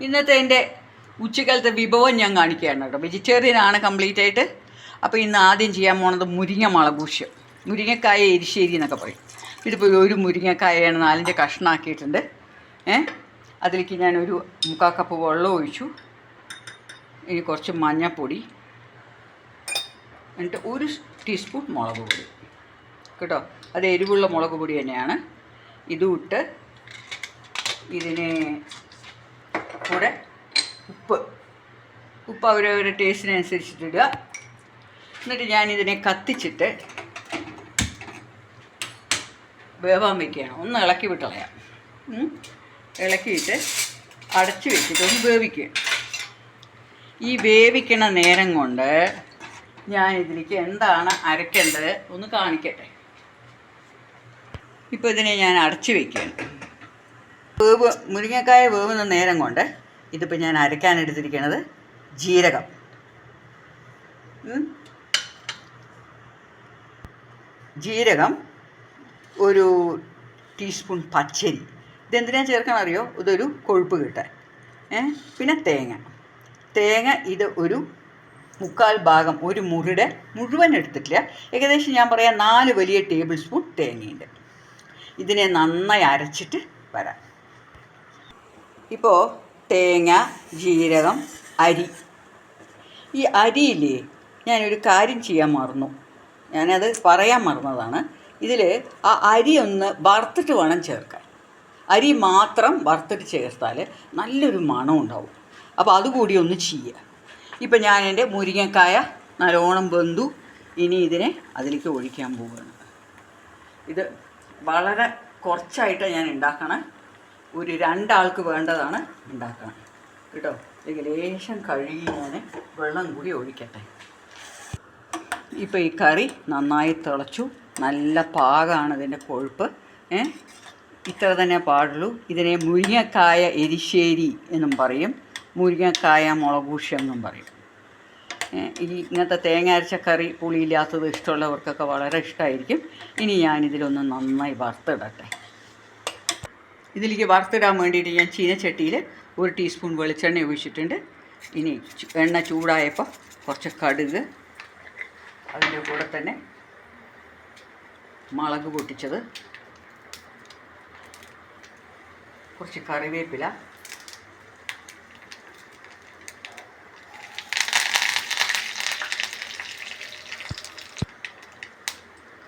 ഇന്നത്തെ എന്റെ ഉച്ചക്കാലത്തെ വിഭവം ഞാൻ കാണിക്കുകയാണ് കേട്ടോ. വെജിറ്റേറിയൻ ആണ് കംപ്ലീറ്റ് ആയിട്ട്. അപ്പോൾ ഇന്ന് ആദ്യം ചെയ്യാൻ പോണത് മുരിങ്ങ മുളകൂശ്യം മുരിങ്ങക്കായ എരിശ്ശേരി എന്നൊക്കെ പറയും. ഇതിപ്പോൾ ഒരു മുരിങ്ങക്കായാണ് നാലിന്റെ കഷ്ണാക്കിയിട്ടുണ്ട്. ഏ? അതിലേക്ക് ഞാനൊരു മുക്കാൽ കപ്പ് വെള്ളം ഒഴിച്ചു. ഇനി കുറച്ച് മഞ്ഞപ്പൊടി. എന്നിട്ട് ഒരു ടീസ്പൂൺ മുളക് പൊടി. കേട്ടോ? അത് എരിവുള്ള മുളക് പൊടി തന്നെയാണ്. ഇതും ഇട്ട് ഇതിന് കൂടെ ഉപ്പ്. ഉപ്പ് അവരവരുടെ ടേസ്റ്റിനനുസരിച്ചിട്ടിടുക. എന്നിട്ട് ഞാനിതിനെ കത്തിച്ചിട്ട് വേവാൻ വെക്കുകയാണ്. ഒന്ന് ഇളക്കി വിട്ടളയാം ഇളക്കിയിട്ട് അടച്ച് വെച്ചിട്ട് ഒന്ന് വേവിക്കുക. ഈ വേവിക്കണ നേരം കൊണ്ട് ഞാൻ ഇതിലേക്ക് എന്താണ് അരക്കേണ്ടത് ഒന്ന് കാണിക്കട്ടെ. ഇപ്പോൾ ഇതിനെ ഞാൻ അടച്ച് വെക്കുകയാണ്. വേവ് മുരിങ്ങക്കായ വേവുന്ന നേരം കൊണ്ട് ഇതിപ്പോൾ ഞാൻ അരക്കാൻ എടുത്തിരിക്കുന്നത് ജീരകം. ജീരകം ഒരു ടീസ്പൂൺ പച്ചരി. ഇതെന്തിനാ ചേർക്കണം അറിയോ? ഇതൊരു കൊഴുപ്പ് കിട്ടാൻ. പിന്നെ തേങ്ങ. തേങ്ങ ഇത് ഒരു മുക്കാൽ ഭാഗം ഒരു മുറിയുടെ മുഴുവൻ എടുത്തിട്ടില്ല. ഏകദേശം ഞാൻ പറയാം നാല് വലിയ ടേബിൾ സ്പൂൺ തേങ്ങയുണ്ട്. ഇതിനെ നന്നായി അരച്ചിട്ട് വരാം. ഇപ്പോൾ തേങ്ങ ജീരകം അരി. ഈ അരിയില്ലേ ഞാനൊരു കാര്യം ചെയ്യാൻ മറന്നു. ഞാനത് പറയാൻ മറന്നതാണ്. ഇതിൽ ആ അരി ഒന്ന് വറുത്തിട്ട് വേണം ചേർക്കാൻ. അരി മാത്രം വറുത്തിട്ട് ചേർത്താൽ നല്ലൊരു മണം ഉണ്ടാവും. അപ്പോൾ അതുകൂടി ഒന്ന് ചെയ്യുക ഇപ്പം ഞാൻ എന്റെ മുരിങ്ങക്കായ നല്ലോണം വെന്തു. ഇനി ഇതിനെ അതിലേക്ക് ഒഴിക്കാൻ പോവുകയാണ് ഇത് വളരെ കുറച്ചായിട്ട് ഞാൻ ഉണ്ടാക്കണം. ഒരു രണ്ടാൾക്ക് വേണ്ടതാണ് ഉണ്ടാക്കണം കേട്ടോ? ലേശം കഴുകി ഞാൻ വെള്ളം കൂടി ഒഴിക്കട്ടെ. ഇപ്പോൾ ഈ കറി നന്നായി തിളച്ചു. നല്ല പാകമാണ് ഇതിന്റെ കൊഴുപ്പ്. ഇത്ര തന്നെ പാടുള്ളൂ. ഇതിനെ മുരിങ്ങക്കായ എരിശ്ശേരി എന്നും പറയും. മുരിങ്ങക്കായ മുളകൂഷ്യം എന്നും പറയും. ഇനി ഇങ്ങനത്തെ തേങ്ങ അരച്ച കറി പുളിയില്ലാത്തത് ഇഷ്ടമുള്ളവർക്കൊക്കെ വളരെ ഇഷ്ടമായിരിക്കും ഇനി ഞാനിതിലൊന്ന് നന്നായി വറുത്തിടട്ടെ. ഇതിലേക്ക് വറുത്തിടാൻ വേണ്ടിയിട്ട് ഞാൻ ചീനച്ചട്ടിയിൽ ഒരു ടീസ്പൂൺ വെളിച്ചെണ്ണ ഒഴിച്ചിട്ടുണ്ട്. ഇനി എണ്ണ ചൂടായപ്പോൾ കുറച്ച് കടുക് അതിന്റെ കൂടെ തന്നെ മുളക് പൊട്ടിച്ചത് കുറച്ച് കറിവേപ്പില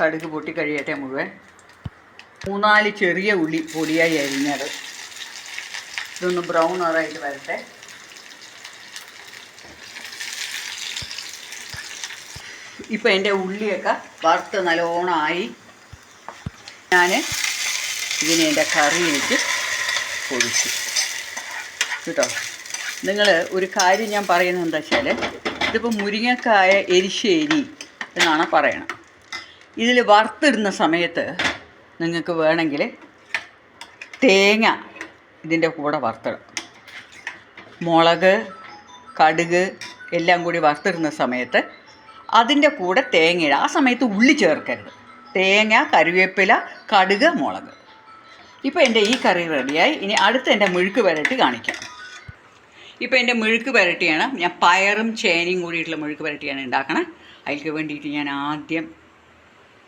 കടുക് പൊട്ടി കഴിയട്ടെ മുഴുവൻ മൂന്നാൽ ചെറിയ ഉള്ളി പൊടിയായി അരിഞ്ഞത്. ഇതൊന്ന് ബ്രൗൺ നിറായിട്ട് വരട്ടെ. ഇപ്പൊ എന്റെ ഉള്ളിയൊക്കെ വറുത്ത് നല്ലോണമായി ഞാൻ ഇതിനെ എന്റെ കറിയിലേക്ക് ഒഴിച്ചു. കേട്ടോ? നിങ്ങൾ ഒരു കാര്യം ഞാൻ പറയുന്നത് എന്താ വെച്ചാൽ ഇതിപ്പോൾ മുരിങ്ങക്കായ എരിശ്ശേരി എന്നാണ് പറയണം ഇതിൽ വറുത്തിടുന്ന സമയത്ത് നിങ്ങൾക്ക് വേണമെങ്കിൽ തേങ്ങ ഇതിന്റെ കൂടെ വറുത്തിടും. മുളക് കടുക് എല്ലാം കൂടി വറുത്തിടുന്ന സമയത്ത് അതിന്റെ കൂടെ തേങ്ങ ആ സമയത്ത് ഉള്ളി ചേർക്കരുത്. തേങ്ങ കറിവേപ്പില കടുക് മുളക്. ഇപ്പോൾ എന്റെ ഈ കറി റെഡിയായി. ഇനി അടുത്ത എന്റെ മുഴുക്ക് വരട്ടി കാണിക്കാം. ഇപ്പോൾ എന്റെ മുഴുക്ക് വരട്ടിയാണ് ഞാൻ പയറും ചേനയും കൂടിയിട്ടുള്ള മുഴുക്ക് വരട്ടിയാണ് ഉണ്ടാക്കണേ. അതിലേക്ക് വേണ്ടിയിട്ട് ഞാൻ ആദ്യം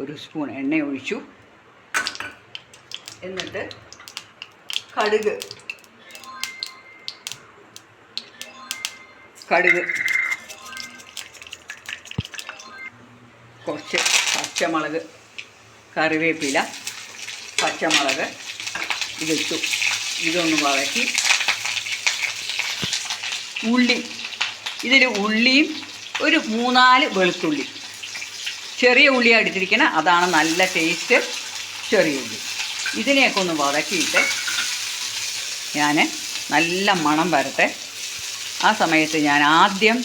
ഒരു സ്പൂൺ എണ്ണ ഒഴിച്ചു. എന്നിട്ട് കടുക്. കടുക്. കുറച്ച് പച്ചമുളക് കറിവേപ്പില പച്ചമുളക് ഇതിട്ടു. ഇതൊന്ന് വഴക്കി ഉള്ളി. ഇതിൽ ഉള്ളിയും ഒരു മൂന്നാൽ വെളുത്തുള്ളി. ചെറിയ ഉള്ളി അടിച്ചിരിക്കണം അതാണ് നല്ല ടേസ്റ്റ് ചെറിയ ഉള്ളി ഇതിനെയൊക്കെ ഒന്ന് വതക്കിയിട്ട് ഞാൻ നല്ല മണം വരട്ടെ. ആ സമയത്ത് ഞാൻ ആദ്യം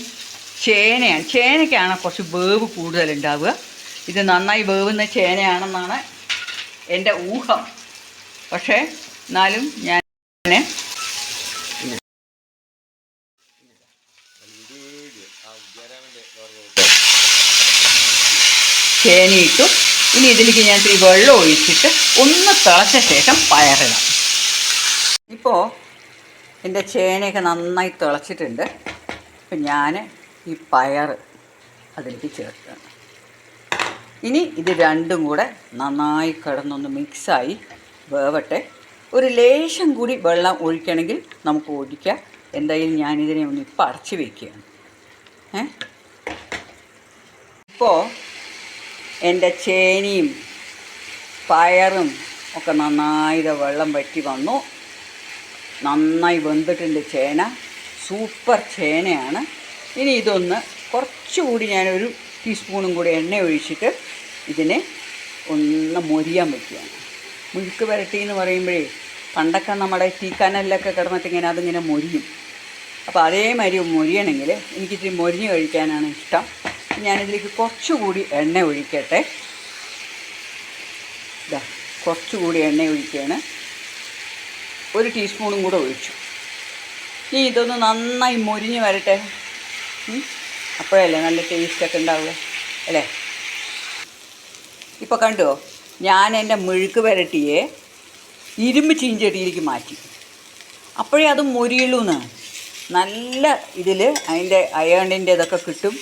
ചേനയാണ് ചേനയ്ക്കാണ് കുറച്ച് വേവ് കൂടുതലുണ്ടാവുക. ഇത് നന്നായി വേവുന്ന ചേനയാണെന്നാണ് എന്റെ ഊഹം. പക്ഷേ എന്നാലും ഞാൻ ചേനയിട്ടു ഇനി ഇതിലേക്ക് ഞാൻ ഇത്തിരി വെള്ളം ഒഴിച്ചിട്ട് ഒന്ന് തിളച്ച ശേഷം പയറിടാം ഇപ്പോൾ എന്റെ ചേനയൊക്കെ നന്നായി തിളച്ചിട്ടുണ്ട്. അപ്പം ഞാൻ ഈ പയർ അതിലേക്ക് ചേർക്കുകയാണ്. ഇനി ഇത് രണ്ടും കൂടെ നന്നായി കിടന്നൊന്ന് മിക്സായി വേവട്ടെ. ഒരു ലേശം കൂടി വെള്ളം ഒഴിക്കണമെങ്കിൽ നമുക്ക് ഒഴിക്കാം എന്തായാലും ഞാനിതിനെ ഒന്ന് ഇപ്പം അടച്ച് വയ്ക്കുകയാണ് ഏ? ഇപ്പോൾ എന്റെ ചേനയും പയറും ഒക്കെ നന്നായിട്ട് വെള്ളം വറ്റി വന്നു. നന്നായി വെന്തിട്ടുണ്ട് ചേന. സൂപ്പർ ചേനയാണ്. ഇനി ഇതൊന്ന് കുറച്ചുകൂടി ഞാനൊരു ടീസ്പൂണും കൂടി എണ്ണ ഒഴിച്ചിട്ട് ഇതിനെ ഒന്ന് മൊരിയാൻ വയ്ക്കുകയാണ് മുഴുക്ക് വരട്ടി എന്ന് പറയുമ്പോഴേ പണ്ടൊക്കെ നമ്മുടെ തീക്കനലിലൊക്കെ കിടന്നിട്ട് ഇങ്ങനെ അതിങ്ങനെ മൊരിയും. അപ്പോൾ അതേമാതിരി മൊരിയണമെങ്കിൽ എനിക്കിത്തിരി മൊരിഞ്ഞ് കഴിക്കാനാണ് ഇഷ്ടം. ഞാനിതിലേക്ക് കുറച്ചുകൂടി എണ്ണ ഒഴിക്കട്ടെ. ഇതാ കുറച്ചുകൂടി എണ്ണ ഒഴിക്കുകയാണ്. ഒരു ടീസ്പൂണും കൂടെ ഒഴിച്ചു. ഇനി ഇതൊന്ന് നന്നായി മൊരിഞ്ഞ് വരട്ടെ. അപ്പോഴല്ലേ നല്ല ടേസ്റ്റൊക്കെ ഉണ്ടാവുക അല്ലേ? ഇപ്പോൾ കണ്ടോ ഞാൻ എന്റെ മെഴുക്ക് വരട്ടിയെ ഇരുമ്പ് ചീഞ്ചട്ടിയിലേക്ക് മാറ്റി. അപ്പോഴേ അത് മൊരിയുള്ളൂന്ന്. നല്ല ഇതിൽ അതിന്റെ അയേണിന്റെ ഇതൊക്കെ കിട്ടും.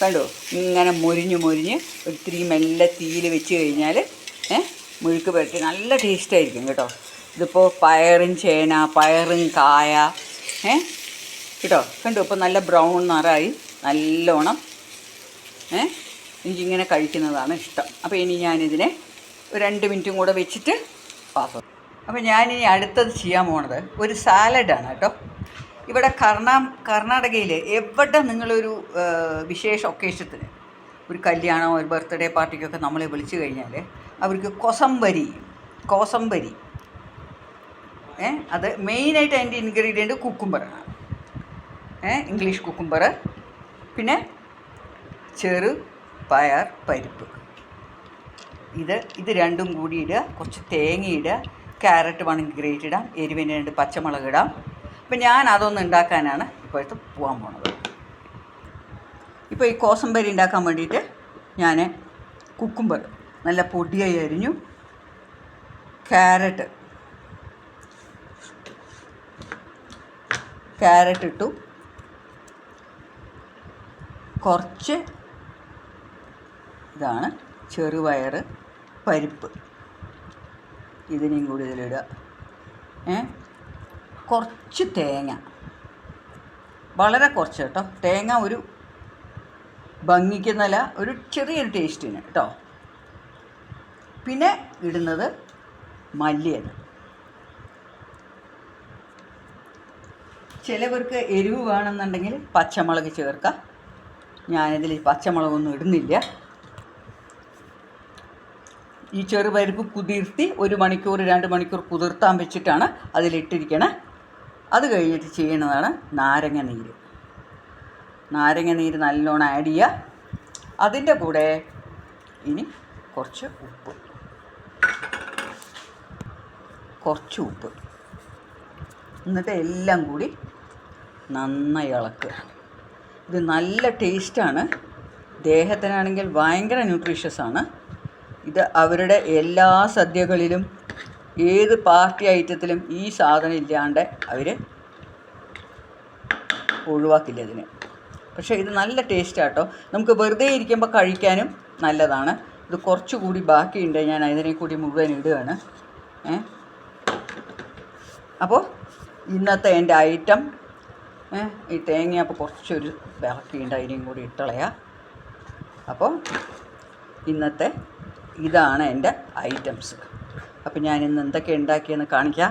കണ്ടോ? ഇങ്ങനെ മൊരിഞ്ഞ് മൊരിഞ്ഞ് ഒത്തിരി മെല്ലെ തീയിൽ വെച്ച് കഴിഞ്ഞാൽ മുഴുക്ക് പുരട്ടി നല്ല ടേസ്റ്റായിരിക്കും കേട്ടോ. ഇതിപ്പോൾ പയറും ചേന പയറും കായ ഏ കേട്ടോ? കണ്ടോ? ഇപ്പോൾ നല്ല ബ്രൗൺ നിറായി നല്ലോണം ഏ എനിക്കിങ്ങനെ കഴിക്കുന്നതാണ് ഇഷ്ടം. അപ്പോൾ ഇനി ഞാനിതിനെ ഒരു രണ്ട് മിനിറ്റും കൂടെ വെച്ചിട്ട് പാസ് അപ്പോൾ ഞാനിനി അടുത്തത് ചെയ്യാൻ പോണത് ഒരു സാലഡാണ് കേട്ടോ. ഇവിടെ കർണാ കർണാടകയിൽ എവിടെ നിങ്ങളൊരു വിശേഷ ഒക്കേഷത്തിന്? ഒരു കല്യാണം ഒരു ബർത്ത്ഡേ പാർട്ടിക്കൊക്കെ നമ്മളെ വിളിച്ചു കഴിഞ്ഞാൽ അവർക്ക് കൊസംബരി കോസംബരി. ഏ അത് മെയിനായിട്ട് അതിന്റെ ഇൻഗ്രീഡിയന്റ് കുക്കുംബറാണ് ഏ ഇംഗ്ലീഷ് കുക്കുംബർ. പിന്നെ ചെറു പയർ പരിപ്പ്. ഇത് ഇത് രണ്ടും കൂടി ഇടുക. കുറച്ച് തേങ്ങ ഇടുക. ക്യാരറ്റ് വേണമെങ്കിൽ ഗ്രേറ്റ് ഇടാം. എരിവിന് രണ്ട് പച്ചമുളക് ഇടാം. അപ്പം ഞാൻ അതൊന്ന് ഉണ്ടാക്കാനാണ് ഇപ്പോഴത്തെ പോകാൻ പോണത്. ഇപ്പോൾ ഈ കോസമ്പരി ഉണ്ടാക്കാൻ വേണ്ടിയിട്ട് ഞാൻ കുക്കുംബർ നല്ല പൊടിയായി അരിഞ്ഞു. ക്യാരറ്റ് ക്യാരറ്റ് ഇട്ടു. കുറച്ച് ഇതാണ് ചെറുപയർ പരിപ്പ്. ഇതിനെയും കൂടി ഇതിലിടുക. ഏ? കുറച്ച് തേങ്ങ. വളരെ കുറച്ച് കേട്ടോ. തേങ്ങ ഒരു ഭംഗിക്കുന്നല്ല ഒരു ചെറിയൊരു ടേസ്റ്റിന് കേട്ടോ. പിന്നെ ഇടുന്നത് മല്ലിയത് ചിലവർക്ക് എരിവ് വേണമെന്നുണ്ടെങ്കിൽ പച്ചമുളക് ചേർക്കാം. ഞാനിതിൽ പച്ചമുളകൊന്നും ഇടുന്നില്ല. ഈ ചെറുപരിപ്പ് കുതിർത്തി ഒരു മണിക്കൂർ രണ്ട് മണിക്കൂർ കുതിർത്താൻ വെച്ചിട്ടാണ് അതിലിട്ടിരിക്കണേ. അത് കഴിഞ്ഞിട്ട് ചെയ്യുന്നതാണ് നാരങ്ങ നീര്. നാരങ്ങ നീര് നല്ലോണം ആഡ് ചെയ്യുക അതിന്റെ കൂടെ ഇനി കുറച്ച് ഉപ്പ്. കുറച്ച് ഉപ്പ്. എന്നിട്ട് എല്ലാം കൂടി നന്നായി ഇളക്കുക. ഇത് നല്ല ടേസ്റ്റാണ് ദേഹത്തിനാണെങ്കിൽ ഭയങ്കര ന്യൂട്രീഷ്യസ് ആണ്. ഇത് അവരുടെ എല്ലാ സദ്യകളിലും ഏത് പാർട്ടി ഐറ്റത്തിലും ഈ സാധനം ഇല്ലാണ്ട് അവർ ഒഴിവാക്കില്ല ഇതിന്. പക്ഷേ ഇത് നല്ല ടേസ്റ്റ് ആട്ടോ. നമുക്ക് വെറുതെ ഇരിക്കുമ്പോൾ കഴിക്കാനും നല്ലതാണ്. ഇത് കുറച്ചുകൂടി ബാക്കിയുണ്ട്. ഞാൻ അതിനെ കൂടി മുഴുവൻ ഇടുകയാണ്. ഏ? അപ്പോൾ ഇന്നത്തെ എന്റെ ഐറ്റം ഈ തേങ്ങ അപ്പോൾ കുറച്ചൊരു ബാക്കിയുണ്ട്. അതിനെയും കൂടി ഇട്ടളയാ അപ്പോൾ ഇന്നത്തെ ഇതാണ് എന്റെ ഐറ്റംസ് അപ്പോൾ ഞാൻ ഇന്ന് എന്തൊക്കെ ഉണ്ടാക്കിയെന്ന് കാണിക്കാം.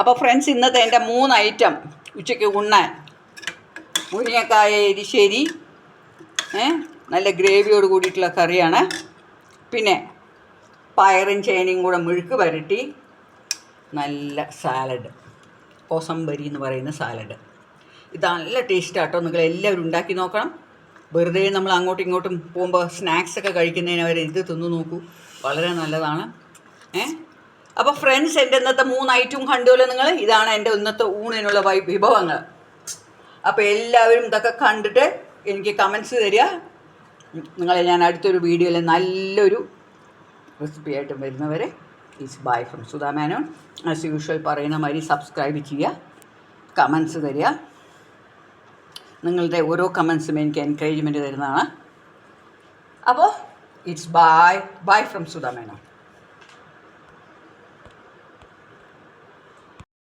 അപ്പോൾ ഫ്രണ്ട്സ് ഇന്നത്തെ എന്റെ മൂന്ന് ഐറ്റം ഉച്ചയ്ക്ക് ഉണ്ണാൻ. മുരിങ്ങക്കായ എരിശ്ശേരി നല്ല ഗ്രേവിയോട് കൂടിയിട്ടുള്ള കറിയാണ്. പിന്നെ പയറും ചേനയും കൂടെ മുഴുക്ക് വരട്ടി നല്ല സാലഡ് കോസംബരി എന്ന് പറയുന്ന സാലഡ് ഇത് നല്ല ടേസ്റ്റ് ആട്ടോ. നിങ്ങൾ എല്ലാവരും ഉണ്ടാക്കി നോക്കണം. വെറുതെ നമ്മൾ അങ്ങോട്ടും ഇങ്ങോട്ടും പോകുമ്പോൾ സ്നാക്സ് ഒക്കെ കഴിക്കുന്നതിന് അവർ ഇത് തിന്നു നോക്കൂ. വളരെ നല്ലതാണ്. ഏ? അപ്പോൾ ഫ്രണ്ട്സ് എന്റെ ഇന്നത്തെ മൂന്ന് ഐറ്റവും കണ്ടുമല്ലോ നിങ്ങൾ ഇതാണ് എന്റെ ഇന്നത്തെ ഊണിനുള്ള വിഭവങ്ങൾ. അപ്പോൾ എല്ലാവരും ഇതൊക്കെ കണ്ടിട്ട് എനിക്ക് കമൻസ് തരിക. നിങ്ങളെ ഞാൻ അടുത്തൊരു വീഡിയോയിൽ നല്ലൊരു റെസിപ്പി ആയിട്ടും വരുന്നവരെ is bye from Sudha Menon as usual പറയുന്ന മാതിരി സബ്സ്ക്രൈബ് ചെയ്യുക. കമൻസ് തരിക. നിങ്ങളുടെ ഓരോ കമൻസും എനിക്ക് എൻകറേജ്മെന്റ് തരുന്നതാണ്. അപ്പോൾ it's bye bye from Sudha Menon